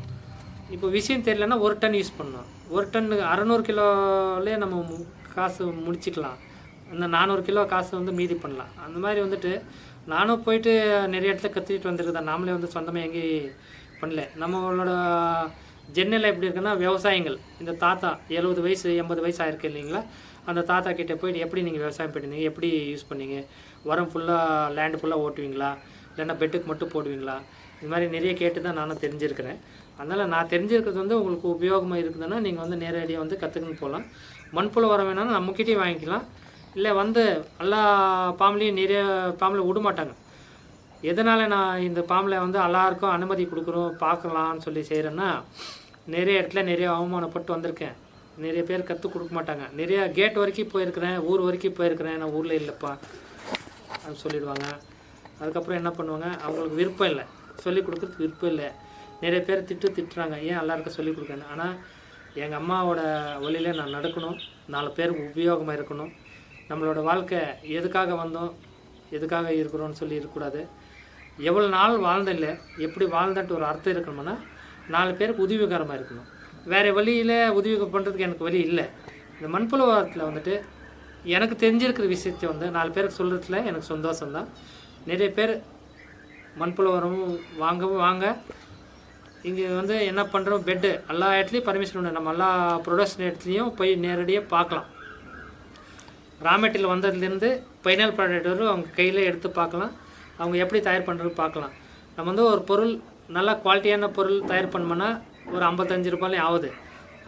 இப்போ விஷயம் தெரியலன்னா ஒரு டன் யூஸ் பண்ணணும். ஒரு டன்னு அறநூறு கிலோலே நம்ம மு- காசு முடிச்சுக்கலாம். இந்த நானூறு கிலோ காசு வந்து மீதி பண்ணலாம். அந்த மாதிரி வந்துட்டு நானும் போயிட்டு நிறைய இடத்துல கற்றுக்கிட்டு வந்திருக்கேன். நாமளே வந்து சொந்தமாக எங்கேயும் பண்ணல. நம்மளோட ஜென்னில் எப்படி இருக்குன்னா விவசாயங்கள். இந்த தாத்தா எழுபது வயசு எண்பது வயசு ஆயிருக்கு இல்லைங்களா? அந்த தாத்தா கிட்டே போயிட்டு எப்படி நீங்கள் விவசாயம் பண்ணிருந்தீங்க எப்படி யூஸ் பண்ணீங்க? உரம் ஃபுல்லாக லேண்டு ஃபுல்லாக ஓட்டுவீங்களா? இல்லைன்னா பெட்டுக்கு மட்டும் போடுவீங்களா? இது மாதிரி நிறைய கேட்டு தான் நானும் தெரிஞ்சிருக்கிறேன். அதனால் நான் தெரிஞ்சிருக்கிறது வந்து உங்களுக்கு உபயோகமாக இருக்குதுன்னா நீங்கள் வந்து நேரடியாக வந்து கற்றுக்கணும் போகலாம் மண்புழு உரம் வேணாலும் நம்மக்கிட்டேயும் வாங்கிக்கலாம். இல்லை வந்து எல்லா பாம்புலேயும் நிறைய பாம்பில் விட மாட்டாங்க. எதனால் நான் இந்த பாம்பில் வந்து எல்லாருக்கும் அனுமதி கொடுக்குறோம் பார்க்கலான்னு சொல்லி செய்கிறேன்னா நிறைய இடத்துல நிறைய அவமானப்பட்டு வந்திருக்கேன். நிறைய பேர் கற்றுக் கொடுக்க மாட்டாங்க. நிறைய கேட் வரைக்கும் போயிருக்கிறேன் ஊர் வரைக்கும் போயிருக்கிறேன். நான் ஊரில் இல்லைப்பா அது சொல்லிடுவாங்க. அதுக்கப்புறம் என்ன பண்ணுவாங்க? அவங்களுக்கு விருப்பம் இல்லை. சொல்லிக் கொடுக்குறதுக்கு விருப்பம் இல்லை. நிறைய பேர் திட்டு திட்டுறாங்க. ஏன் எல்லாருக்கும் சொல்லிக் கொடுக்கணும் ஆனால் எங்கள் அம்மாவோட வழியில் நான் நடக்கணும். நாலு பேருக்கு உபயோகமாக இருக்கணும். நம்மளோட வாழ்க்கை எதுக்காக வந்தோம் எதுக்காக இருக்கிறோம்னு சொல்லி இருக்கக்கூடாது. எவ்வளோ நாள் வாழ்ந்தில்லை எப்படி வாழ்ந்தன்ட்டு ஒரு அர்த்தம் இருக்கணும்னா நாலு பேருக்கு உதவிகரமாக இருக்கணும். வேறு வழியில் உதவி பண்ணுறதுக்கு எனக்கு வழி இல்லை. இந்த மண்புழுவாரத்தில் வந்துட்டு எனக்கு தெரிஞ்சிருக்கிற விஷயத்தை வந்து நாலு பேருக்கு சொல்கிறதுல எனக்கு சந்தோஷம்தான். நிறைய பேர் மண்புலவரமும் வாங்கவும் வாங்க. இங்கே வந்து என்ன பண்ணுறோம் பெட்டு எல்லா இடத்துலையும் பர்மிஷன் உண்டு. நம்ம எல்லா ப்ரொடக்ஷன் இடத்துலையும் போய் நேரடியாக பார்க்கலாம். ரா மெட்டீரியல் வந்ததுலேருந்து ஃபைனல் ப்ராடக்ட் வரும் அவங்க கையில் எடுத்து பார்க்கலாம். அவங்க எப்படி தயார் பண்ணுறது பார்க்கலாம். நம்ம வந்து ஒரு பொருள் நல்ல குவாலிட்டியான பொருள் தயார் பண்ணோம்னா ஒரு ஐம்பத்தஞ்சு ரூபாயிலையும் ஆகுது.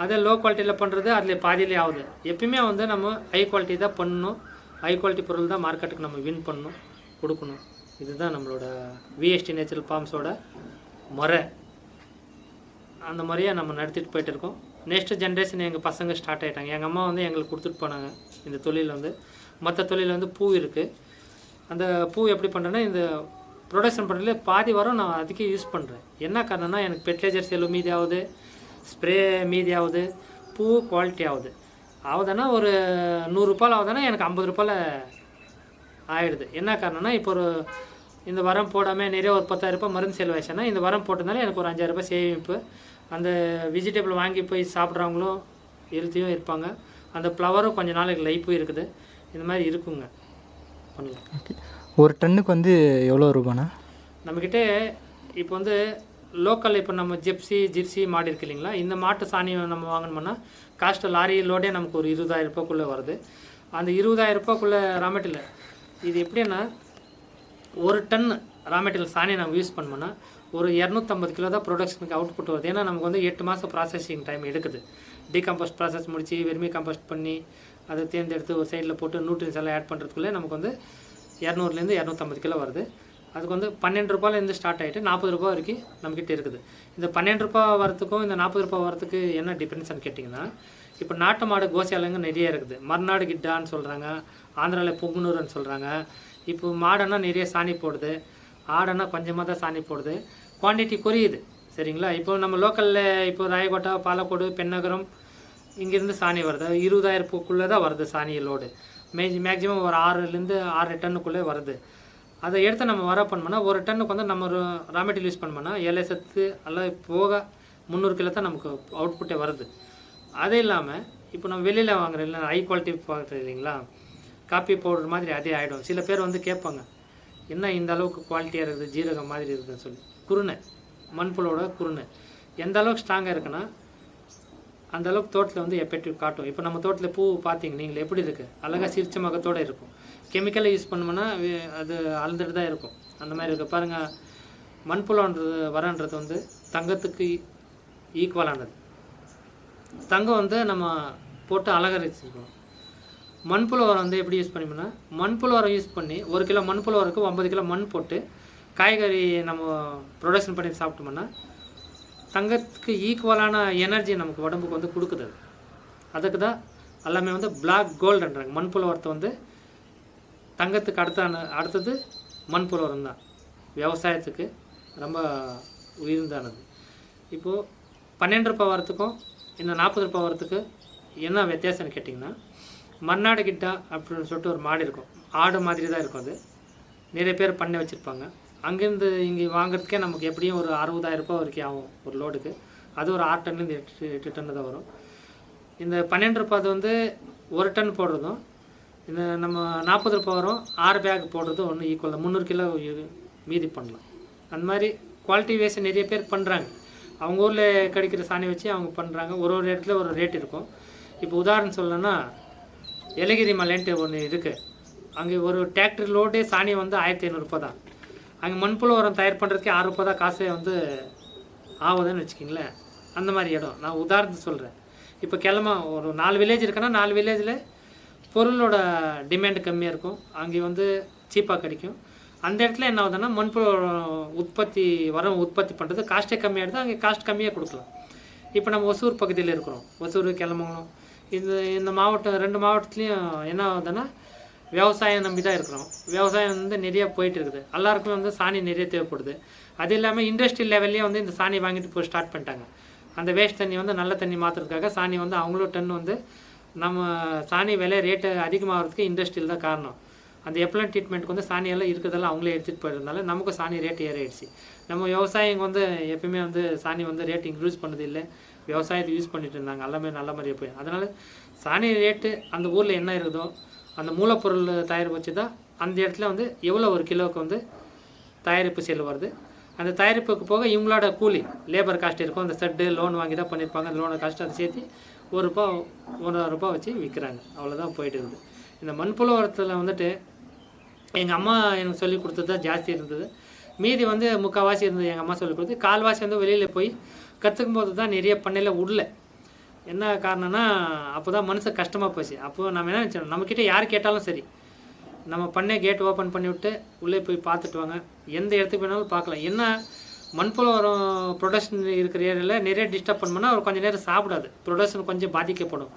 அதே லோ குவாலிட்டியில் பண்ணுறது அதில் பாதியிலே ஆகுது. எப்பயுமே வந்து நம்ம ஹை குவாலிட்டி தான் பண்ணணும். ஹை குவாலிட்டி பொருள் தான் மார்க்கெட்டுக்கு நம்ம வின் பண்ணணும் கொடுக்கணும். இதுதான் நம்மளோட விஎஸ்டி நேச்சுரல் ஃபார்ம்ஸோட முறை. அந்த மாதிரியே நம்ம நடத்திட்டு போயிட்டு இருக்கோம். நெக்ஸ்ட் ஜென்ரேஷன் எங்கள் பசங்க ஸ்டார்ட் ஆகிட்டாங்க எங்கள் அம்மா வந்து எங்களுக்கு கொடுத்துட்டு போனாங்க. இந்த தொழில் வந்து. மற்ற தொழில் வந்து பூ இருக்குது அந்த பூ எப்படி பண்ணுறேன்னா இந்த ப்ரொடக்ஷன் பண்ணுறதுல பாதி வரும் நான் அதுக்கே யூஸ் பண்ணுறேன் என்ன காரணம்னா எனக்கு ஃபெர்டிலைசர் செலவு மீதி ஆகுது. ஸ்ப்ரே மீதி ஆகுது. பூ குவாலிட்டி ஆகுது. ஆகுதுன்னா ஒரு நூறுரூபாயில் ஆகுதுன்னா எனக்கு ஐம்பது ரூபாயில் ஆயிடுது. என்ன காரணம்னா இப்போ ஒரு இந்த வாரம் போடாமல் நிறைய ஒரு பத்தாயிரரூபா மருந்து செலவாச்சுன்னா இந்த வாரம் போட்டதுனால எனக்கு ஒரு அஞ்சாயிரரூபா சேமிப்பு. அந்த வெஜிடபிள் வாங்கி போய் சாப்பிட்றவங்களும் ஹெல்த்தியும் இருப்பாங்க. அந்த ஃப்ளவரும் கொஞ்ச நாளைக்கு லைஃப்பும் இருக்குது. இந்த மாதிரி இருக்குங்க. பண்ணலாம். ஒரு டன்னுக்கு வந்து எவ்வளோ ரூபாண்ணா? நம்மக்கிட்ட இப்போ வந்து லோக்கல் இப்போ நம்ம ஜெப்சி ஜிப்சி மாடு இருக்கு இல்லைங்களா? இந்த மாட்டு சாணி நம்ம வாங்கணும்னா காஸ்ட் லாரி லோடே நமக்கு ஒரு இருபதாயிரம் ரூபாய்க்குள்ளே வருது. அந்த இருபதாயிரம் ரூபாய்க்குள்ளே ரா மெட்டீரியல் இது எப்படின்னா ஒரு டன் ரா மெட்டீரியல் சாணி நம்ம யூஸ் பண்ணோம்னா ஒரு இரநூத்தம்பது கிலோ தான் ப்ரொடக்ஷனுக்கு அவுட்புட் வருது. ஏன்னா நமக்கு வந்து எட்டு மாதம் ப்ராசஸிங் டைம் எடுக்குது. டீகம்போஸ்ட் ப்ராசஸ் முடித்து வெர்மி கம்போஸ்ட் பண்ணி அதை தேர்ந்தெடுத்து ஒரு சைடில் போட்டு நியூட்ரியன்ஸ் எல்லாம் ஆட் பண்ணுறதுக்குள்ளே நமக்கு வந்து இரநூறுலேருந்து இரநூத்தம்பது கிலோ வருது. அதுக்கு வந்து பன்னெண்டு ரூபாயிலேருந்து ஸ்டார்ட் ஆகிட்டு நாற்பது ரூபாய் வரைக்கும் நம்மக்கிட்ட இருக்குது. இந்த பன்னெண்டு ரூபா வரத்துக்கும் இந்த நாற்பது ரூபாய் வரத்துக்கு என்ன டிஃப்ரென்ஸ்னு கேட்டிங்கன்னா இப்போ நாட்டு மாடு கோசியாலங்க நிறைய இருக்குது. மறுநாடு கிட்டான்னு சொல்கிறாங்க ஆந்திராவில் பொங்குனூர்னு சொல்கிறாங்க இப்போ மாடுன்னா நிறைய சாணி போடுது. ஆடன்னா கொஞ்சமாக தான் சாணி போடுது. குவான்டிட்டி குறையுது. சரிங்களா? இப்போ நம்ம லோக்கலில் இப்போ ராயக்கோட்டை பாலக்கோடு பெண்ணகரம் இங்கேருந்து சாணி வருது. இருபதாயிரப்புக்குள்ளே தான் வருது சாணியை லோடு மேஜ் மேக்ஸிமம் ஒரு ஆறுலேருந்து ஆறு டன்னுக்குள்ளே வருது. அதை எடுத்து நம்ம வர பண்ணோம்னா ஒரு டன்னுக்கு வந்து நம்ம ஒரு ரா மெட்டீரியல் யூஸ் பண்ணோம்னா ஏழை சத்து எல்லாம் போக முந்நூறு கிலோ தான் நமக்கு அவுட்புட்டே வருது. அது இல்லாமல் இப்போ நம்ம வெளியில் வாங்குறோம் இல்லை ஹை குவாலிட்டி பார்க்குறது இல்லைங்களா காப்பி பவுடர் மாதிரி அதே ஆகிடும் சில பேர் வந்து கேட்பாங்க என்ன இந்த அளவுக்கு குவாலிட்டியாக இருக்குது? ஜீரகம் மாதிரி இருக்குதுன்னு சொல்லி. குருணை. மண்புலோட குருணை. எந்த அளவுக்கு ஸ்ட்ராங்காக இருக்குன்னா அந்த அளவுக்கு தோட்டத்தில் வந்து எஃபெக்டிவ் காட்டும். இப்போ நம்ம தோட்டத்தில் பூ பார்த்தீங்க நீங்கள் எப்படி இருக்குது அழகாக சிரிச்ச மகத்தோடு இருக்கும். கெமிக்கலை யூஸ் பண்ணோம்னா அது அழுந்துட்டு தான் இருக்கும். அந்த மாதிரி இருக்குது பாருங்கள் மண்புலன்றது வரன்றது வந்து தங்கத்துக்கு e, ஈக்குவலானது தங்கம் வந்து நம்ம போட்டு அலங்கரிச்சிருக்கணும். மண்புழு உரம் வந்து எப்படி யூஸ் பண்ணிப்போம்னா மண்புழு உரம் யூஸ் பண்ணி ஒரு கிலோ மண்புழு உரத்துக்கு ஒன்பது கிலோ மண் போட்டு காய்கறி நம்ம ப்ரொடக்ஷன் பண்ணி சாப்பிட்டோம்னா தங்கத்துக்கு ஈக்குவலான எனர்ஜி நமக்கு உடம்புக்கு வந்து கொடுக்குது. அதுக்கு தான் எல்லாமே வந்து பிளாக் கோல்டுன்றாங்க மண்புழு உரத்தை வந்து தங்கத்துக்கு அடுத்த அடுத்தது மண்புழு உரம் தான். விவசாயத்துக்கு ரொம்ப உயர்ந்தானது. இப்போது பன்னெண்டு ரூபாய் வரத்துக்கும் இந்த நாற்பது ரூபாய் வரத்துக்கு என்ன வித்தியாசம்னு கேட்டிங்கன்னா மன்னாடு கிட்டா அப்படின்னு சொல்லிட்டு ஒரு மாடு இருக்கும். ஆடு மாதிரி தான் இருக்கும் அது. நிறைய பேர் பண்ணி வச்சுருப்பாங்க. அங்கேருந்து இங்கே வாங்குறதுக்கே நமக்கு எப்படியும் ஒரு அறுபதாயிரம் வரைக்கும் ஆகும் ஒரு லோடுக்கு அது ஒரு ஆறு டன்லேருந்து எட்டு எட்டு டன்னு தான் வரும். இந்த பன்னெண்டு ரூபாய் அது வந்து ஒரு டன் போடுறதும் இந்த நம்ம நாற்பது ரூபாய் வரும் ஆறு பேக் போடுறதும் ஒன்று ஈக்குவல் முந்நூறு கிலோ மீதி பண்ணலாம். அந்த மாதிரி குவாலிட்டி வேஸ்ட் நிறைய பேர் பண்ணுறாங்க அவங்க ஊரில் கிடைக்கிற சாணி வச்சு அவங்க பண்ணுறாங்க ஒரு ஒரு இடத்துல ஒரு ரேட் இருக்கும். இப்போ உதாரணம் சொல்லணும்னா ஏலகிரி மலைன்ட்டு ஒன்று இருக்குது அங்கே ஒரு டிராக்டர் லோடே சாணி வந்து ஆயிரத்தி ஐநூறுரூபா தான். அங்கே மண்புழு உரம் தயார் பண்ணுறதுக்கே ஆறு ரூபா தான் காசே வந்து ஆகுதுன்னு வச்சுக்கிங்களேன். அந்த மாதிரி இடம். நான் உதாரணத்துக்கு சொல்கிறேன் இப்போ கிளம்ப ஒரு நாலு வில்லேஜ் இருக்குன்னா நாலு வில்லேஜில் பொருளோட டிமாண்ட் கம்மியாக இருக்கும். அங்கே வந்து சீப்பாக கிடைக்கும். அந்த இடத்துல என்ன ஆகுதுன்னா மண்புழு உற்பத்தி வரம் உற்பத்தி பண்ணுறது காஸ்ட்டே கம்மியாக எடுத்து அங்கே காஸ்ட் கம்மியாக கொடுக்கலாம். இப்போ நம்ம ஒசூர் பகுதியில் இருக்கிறோம். ஒசூர் கிளம்பணும் இது இந்த மாவட்டம் ரெண்டு மாவட்டத்துலேயும் என்ன ஆகுதுன்னா விவசாயம் நம்பி தான் இருக்கிறோம். விவசாயம் வந்து நிறைய போயிட்டு இருக்குது எல்லாருக்குமே வந்து சாணி நிறைய தேவைப்படுது. அது இல்லாமல் இண்டஸ்ட்ரியல் லெவல்லே வந்து இந்த சாணி வாங்கிட்டு போய் ஸ்டார்ட் பண்ணிட்டாங்க. அந்த வேஸ்ட் தண்ணி வந்து நல்ல தண்ணி மாற்றுறதுக்காக சாணி வந்து அவங்களும் டன் வந்து நம்ம சாணி விலை ரேட்டு அதிகமாகிறதுக்கு இண்டஸ்ட்ரியல் தான் காரணம். அந்த எப்ளன் ட்ரீட்மெண்ட்டுக்கு வந்து சாணியெல்லாம் இருக்கிறதெல்லாம் அவங்களே எடுத்துகிட்டு போயிருந்தனால நமக்கு சாணி ரேட் ஏறிடுச்சு. நம்ம விவசாயிங்க வந்து எப்பயுமே வந்து சாணி வந்து ரேட் இன்க்ரீஸ் பண்ணது இல்லை. விவசாயத்தை யூஸ் பண்ணிட்டு இருந்தாங்க. எல்லாமே நல்ல மாதிரியே போய். அதனால் சாணி ரேட்டு அந்த ஊரில் என்ன இருக்குதோ அந்த மூலப்பொருள் தயாரிப்பு வச்சு தான் அந்த இடத்துல வந்து எவ்வளோ ஒரு கிலோவுக்கு வந்து தயாரிப்பு செல் வருது. அந்த தயாரிப்புக்கு போக இவங்களோட கூலி லேபர் காஸ்ட் இருக்கும். அந்த செட்டு லோன் வாங்கி தான் பண்ணியிருப்பாங்க. அந்த லோனை காஸ்ட் அதை சேர்த்து ஒரு ரூபா ஒன்றரை ரூபா வச்சு விற்கிறாங்க அவ்வளோதான் போயிட்டு இருக்குது. இந்த மண்புழு உரத்தில் வந்துட்டு எங்கள் அம்மா எனக்கு சொல்லி கொடுத்தது தான் ஜாஸ்தி இருந்தது. மீதி வந்து முக்கால்வாசி இருந்தது எங்கள் அம்மா சொல்லி கொடுத்து கால்வாசி வந்து வெளியில் போய் கற்றுக்கும் போது தான் நிறைய பண்ணையில் உடல என்ன காரணம்னா அப்போ தான் மனசு கஷ்டமாக போச்சு. அப்போ நம்ம என்ன நினச்சோம் நம்மக்கிட்ட யார் கேட்டாலும் சரி நம்ம பண்ணை கேட் ஓப்பன் பண்ணி விட்டு உள்ளே போய் பார்த்துட்டு வாங்க. எந்த இடத்துக்கு வேணாலும் பார்க்கலாம். என்ன மண்புழு உரம் ப்ரொடக்ஷன் இருக்கிற ஏரியாவில் நிறைய டிஸ்டர்ப் பண்ணோம்னா அவர் கொஞ்சம் நேரம் சாப்பிடாது. ப்ரொடக்ஷன் கொஞ்சம் பாதிக்கப்படும்.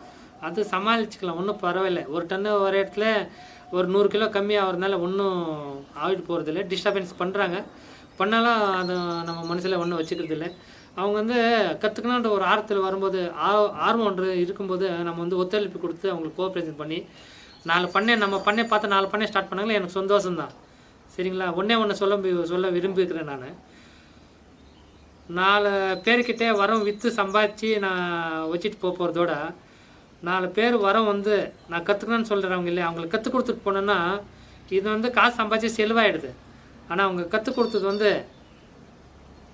அது சமாளிச்சுக்கலாம். ஒன்றும் பரவாயில்ல. ஒரு டன்னு ஒரு இடத்துல ஒரு நூறு கிலோ கம்மியாகிறதுனால ஒன்றும் ஆகிட்டு போகிறதில்ல டிஸ்டர்பன்ஸ் பண்ணுறாங்க பண்ணாலும் அது நம்ம மனசில் ஒன்றும் வச்சுக்கிறது இல்லை அவங்க வந்து கற்றுக்கணுன்ற ஒரு ஆர்வத்தில் வரும்போது ஆ- ஆர்வம் ஒன்று இருக்கும்போது நம்ம வந்து ஒத்துழைப்பு கொடுத்து அவங்களுக்கு கோஆப்ரேஷன் பண்ணி நாலு பண்ணை நம்ம பண்ணை பார்த்து நாலு பண்ணை ஸ்டார்ட் பண்ணாங்களே எனக்கு சந்தோஷம்தான். சரிங்களா? ஒன்றே ஒன்று சொல்ல சொல்ல விரும்பிக்கிறேன் நான். நாலு பேர்கிட்டே வரம் விற்று சம்பாதிச்சு நான் வச்சுட்டு போக போகிறதோட நாலு பேர் வரோம் வந்து நான் கற்றுக்கணும்னு சொல்கிறவங்க இல்லையா அவங்களுக்கு கற்றுக் கொடுத்துட்டு போனேன்னா இது வந்து காசு சம்பாதிச்சு செலவாயிடுது. ஆனால் அவங்க கற்றுக் கொடுத்தது வந்து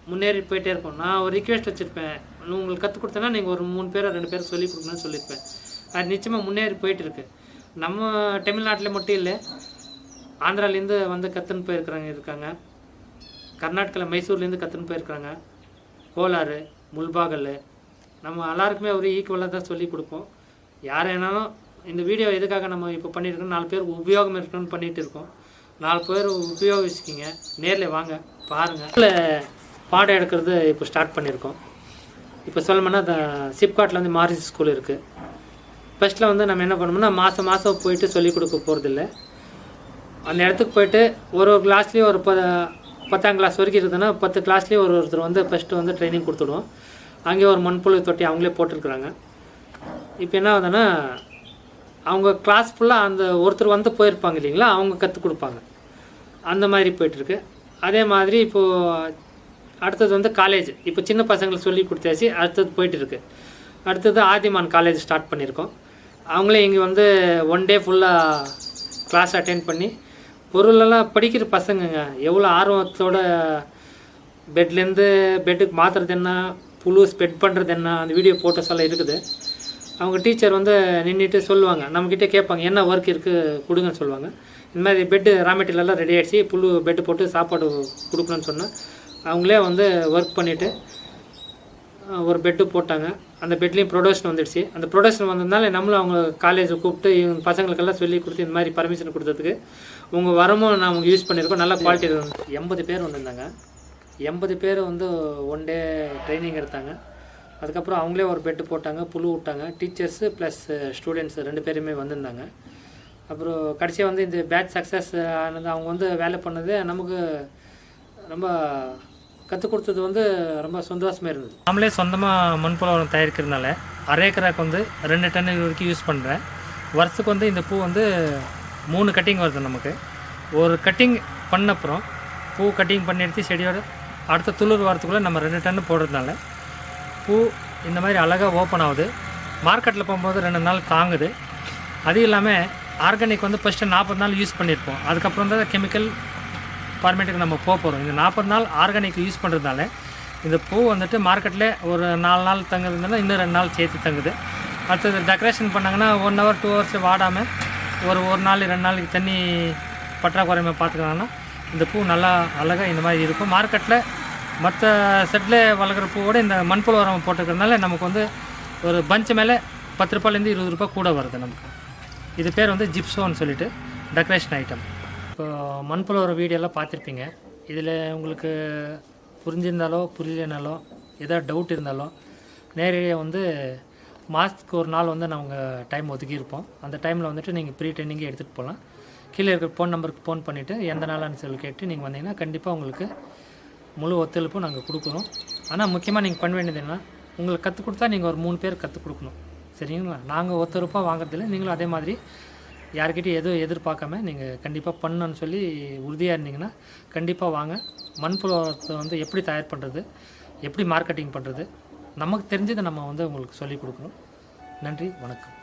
முன்னேறி போயிட்டே இருக்கும். நான் ஒரு ரிக்வெஸ்ட் வச்சுருப்பேன். உங்களுக்கு கற்றுக் கொடுத்தேன்னா நீங்கள் ஒரு மூணு பேரை ரெண்டு பேர் சொல்லி கொடுக்கணும்னு சொல்லியிருப்பேன் அது நிச்சயமாக முன்னேறி போயிட்டு இருக்கு. நம்ம தமிழ்நாட்டில் மட்டும் இல்லை ஆந்திராலேருந்து வந்து கற்றுன்னு போயிருக்கிறாங்க இருக்காங்க. கர்நாடகாவில் மைசூர்லேருந்து கற்றுன்னு போயிருக்கிறாங்க. கோலாறு முல்பாகல் நம்ம எல்லாருக்குமே ஒரு ஈக்குவலாக தான் சொல்லி கொடுப்போம். யார் வேணாலும் இந்த வீடியோ எதுக்காக நம்ம இப்போ பண்ணியிருக்கோம் நாலு பேர் உபயோகம் இருக்கணும்னு பண்ணிட்டு இருக்கோம். நாலு பேர் உபயோகிச்சுக்கிங்க. நேரில் வாங்க பாருங்கள் பாடம் எடுக்கிறது இப்போ ஸ்டார்ட் பண்ணியிருக்கோம் இப்போ சொல்லணும்னா இந்த சிப்காட்டில் வந்து மாரிஸ் ஸ்கூல் இருக்குது ஃபஸ்ட்டில் வந்து நம்ம என்ன பண்ணோம்னா மாதம் மாதம் போயிட்டு சொல்லிக் கொடுக்க போகிறதில்ல அந்த இடத்துக்கு போயிட்டு ஒரு ஒரு கிளாஸ்லேயும் ஒரு ப பத்தாம் கிளாஸ் வரைக்கும் இருக்குதுன்னா பத்து கிளாஸ்லேயும் ஒரு ஒருத்தர் வந்து ஃபஸ்ட்டு வந்து ட்ரைனிங் கொடுத்துடுவோம். அங்கேயே ஒரு மண்புழு தொட்டி அவங்களே போட்டிருக்கிறாங்க. இப்போ என்ன ஆகுதுன்னா அவங்க கிளாஸ் ஃபுல்லாக அந்த ஒருத்தர் வந்து போயிருப்பாங்க இல்லைங்களா? அவங்க கற்றுக் கொடுப்பாங்க. அந்த மாதிரி போயிட்டுருக்கு. அதே மாதிரி இப்போது அடுத்தது வந்து காலேஜ் இப்போ சின்ன பசங்களுக்கு சொல்லி கொடுத்தாச்சு அடுத்தது போயிட்டுருக்கு. அடுத்தது ஆதிமான் காலேஜ் ஸ்டார்ட் பண்ணியிருக்கோம். அவங்களே இங்கே வந்து ஒன் டே ஃபுல்லாக கிளாஸ் அட்டென்ட் பண்ணி பொருளெல்லாம் படிக்கிற பசங்கங்க எவ்வளோ ஆர்வத்தோட பெட்லேருந்து பெட்டுக்கு மாற்றுறது என்ன புழு ஸ்பெட் பண்ணுறது என்ன அந்த வீடியோ ஃபோட்டோஸ் எல்லாம் இருக்குது. அவங்க டீச்சர் வந்து நின்றுட்டு சொல்லுவாங்க. நம்மக்கிட்ட கேட்பாங்க என்ன ஒர்க் இருக்குது கொடுங்கன்னு சொல்லுவாங்க. இந்த மாதிரி பெட்டு ரா மெட்டீரியலெல்லாம் ரெடி ஆகிடுச்சு புழு பெட்டு போட்டு சாப்பாடு கொடுக்கணும்னு சொன்னால் அவங்களே வந்து ஒர்க் பண்ணிவிட்டு ஒரு பெட்டு போட்டாங்க. அந்த பெட்லேயும் ப்ரொடக்ஷன் வந்துடுச்சு. அந்த ப்ரொடக்ஷன் வந்ததுனால நம்மளும் அவங்க காலேஜை கூப்பிட்டு இவங்க பசங்களுக்கெல்லாம் சொல்லி கொடுத்து இந்த மாதிரி பர்மிஷன் கொடுத்ததுக்கு உங்கள் வரமும் நான் அவங்க யூஸ் பண்ணியிருக்கோம். நல்ல குவாலிட்டி எண்பது பேர் வந்திருந்தாங்க. எண்பது பேர் வந்து ஒன் டே ட்ரைனிங் எடுத்தாங்க. அதுக்கப்புறம் அவங்களே ஒரு பெட்டு போட்டாங்க புழு விட்டாங்க. டீச்சர்ஸு ப்ளஸ் ஸ்டூடெண்ட்ஸ் ரெண்டு பேருமே வந்திருந்தாங்க. அப்புறம் கடைசியாக வந்து இந்த பேட்ச் சக்ஸஸ் ஆனது அவங்க வந்து வேலை பண்ணது நமக்கு ரொம்ப கற்றுக் கொடுத்தது வந்து ரொம்ப சந்தோஷமாக இருந்தது. நாமளே சொந்தமாக மண்புழு தயாரிக்கிறதுனால அரை ஏக்கராக்கு வந்து ரெண்டு டன் இது வரைக்கும் யூஸ் பண்ணுறேன் வருஷத்துக்கு வந்து இந்த பூ வந்து மூணு கட்டிங் வருது நமக்கு. ஒரு கட்டிங் பண்ண அப்புறம் பூ கட்டிங் பண்ணி எடுத்து செடியோட அடுத்த துளிர் வாரத்துக்குள்ளே நம்ம ரெண்டு டன்னு போடுறதுனால பூ இந்த மாதிரி அழகாக ஓப்பன் ஆகுது. மார்க்கெட்டில் போகும்போது ரெண்டு நாள் தாங்குது. அது இல்லாமல் ஆர்கானிக் வந்து ஃபஸ்ட்டு நாற்பது நாள் யூஸ் பண்ணியிருப்போம். அதுக்கப்புறம் தான் கெமிக்கல் ஃபார்மேட்டுக்கு நம்ம போக போகிறோம் இந்த நாற்பது நாள் ஆர்கானிக் யூஸ் பண்ணுறதுனால இந்த பூ வந்துட்டு மார்க்கெட்டில் ஒரு நாலு நாள் தங்குதுன்னா இன்னும் ரெண்டு நாள் சேர்த்து தங்குது. அடுத்தது டெக்கரேஷன் பண்ணாங்கன்னா ஒன் ஹவர் டூ ஹவர்ஸ் வாடாமல் ஒரு ஒரு நாள் ரெண்டு நாளைக்கு தண்ணி பற்றாக்குறைமை பார்த்துக்கிறாங்கன்னா இந்த பூ நல்லா அழகாக இந்த மாதிரி இருக்கும். மார்க்கெட்டில் மற்ற செட்டில் வளர்க்குற பூவோட இந்த மண்புழு உரம் போட்டுக்கிறதுனால நமக்கு வந்து ஒரு பஞ்ச் மேலே பத்து ரூபாயிலேருந்து இருபது ரூபாய் கூட வருது நமக்கு. இது பேர் வந்து ஜிப்ஸோன்னு சொல்லிட்டு டெக்கரேஷன் ஐட்டம். இப்போ மண்புழு உரம் வீடியோலாம் பார்த்துருப்பீங்க. இதில் உங்களுக்கு புரிஞ்சிருந்தாலோ புரியலனாலோ ஏதாவது டவுட் இருந்தாலோ நேரடியாக வந்து மாதத்துக்கு ஒரு நாள் வந்து நாங்கள் டைம் ஒதுக்கியிருப்போம். அந்த டைமில் வந்துட்டு நீங்கள் ப்ரீ ட்ரைனிங்கே எடுத்துகிட்டு போகலாம் கீழே இருக்கிற ஃபோன் நம்பருக்கு ஃபோன் பண்ணிவிட்டு எந்த நாளான்னு சொல்லி கேட்டு நீங்கள் வந்தீங்கன்னா கண்டிப்பாக உங்களுக்கு முழு ஒத்துழைப்பும் நாங்கள் கொடுக்குறோம் ஆனால் முக்கியமாக நீங்கள் பண்ண வேண்டியது என்ன? உங்களுக்கு கற்றுக் கொடுத்தா நீங்கள் ஒரு மூணு பேர் கற்றுக் கொடுக்கணும். சரிங்களா? நாங்கள் ஒத்துழைப்பாக வாங்குறதில்ல. நீங்களும் அதே மாதிரி யார்கிட்டையும் எதுவும் எதிர்பார்க்காம நீங்கள் கண்டிப்பாக பண்ணணும்னு சொல்லி உறுதியாக இருந்தீங்கன்னா கண்டிப்பாக வாங்க. மண்புலத்தை வந்து எப்படி தயார் பண்ணுறது எப்படி மார்க்கெட்டிங் பண்ணுறது நமக்கு தெரிஞ்சதை நம்ம வந்து உங்களுக்கு சொல்லிக் கொடுக்குறோம் நன்றி வணக்கம்.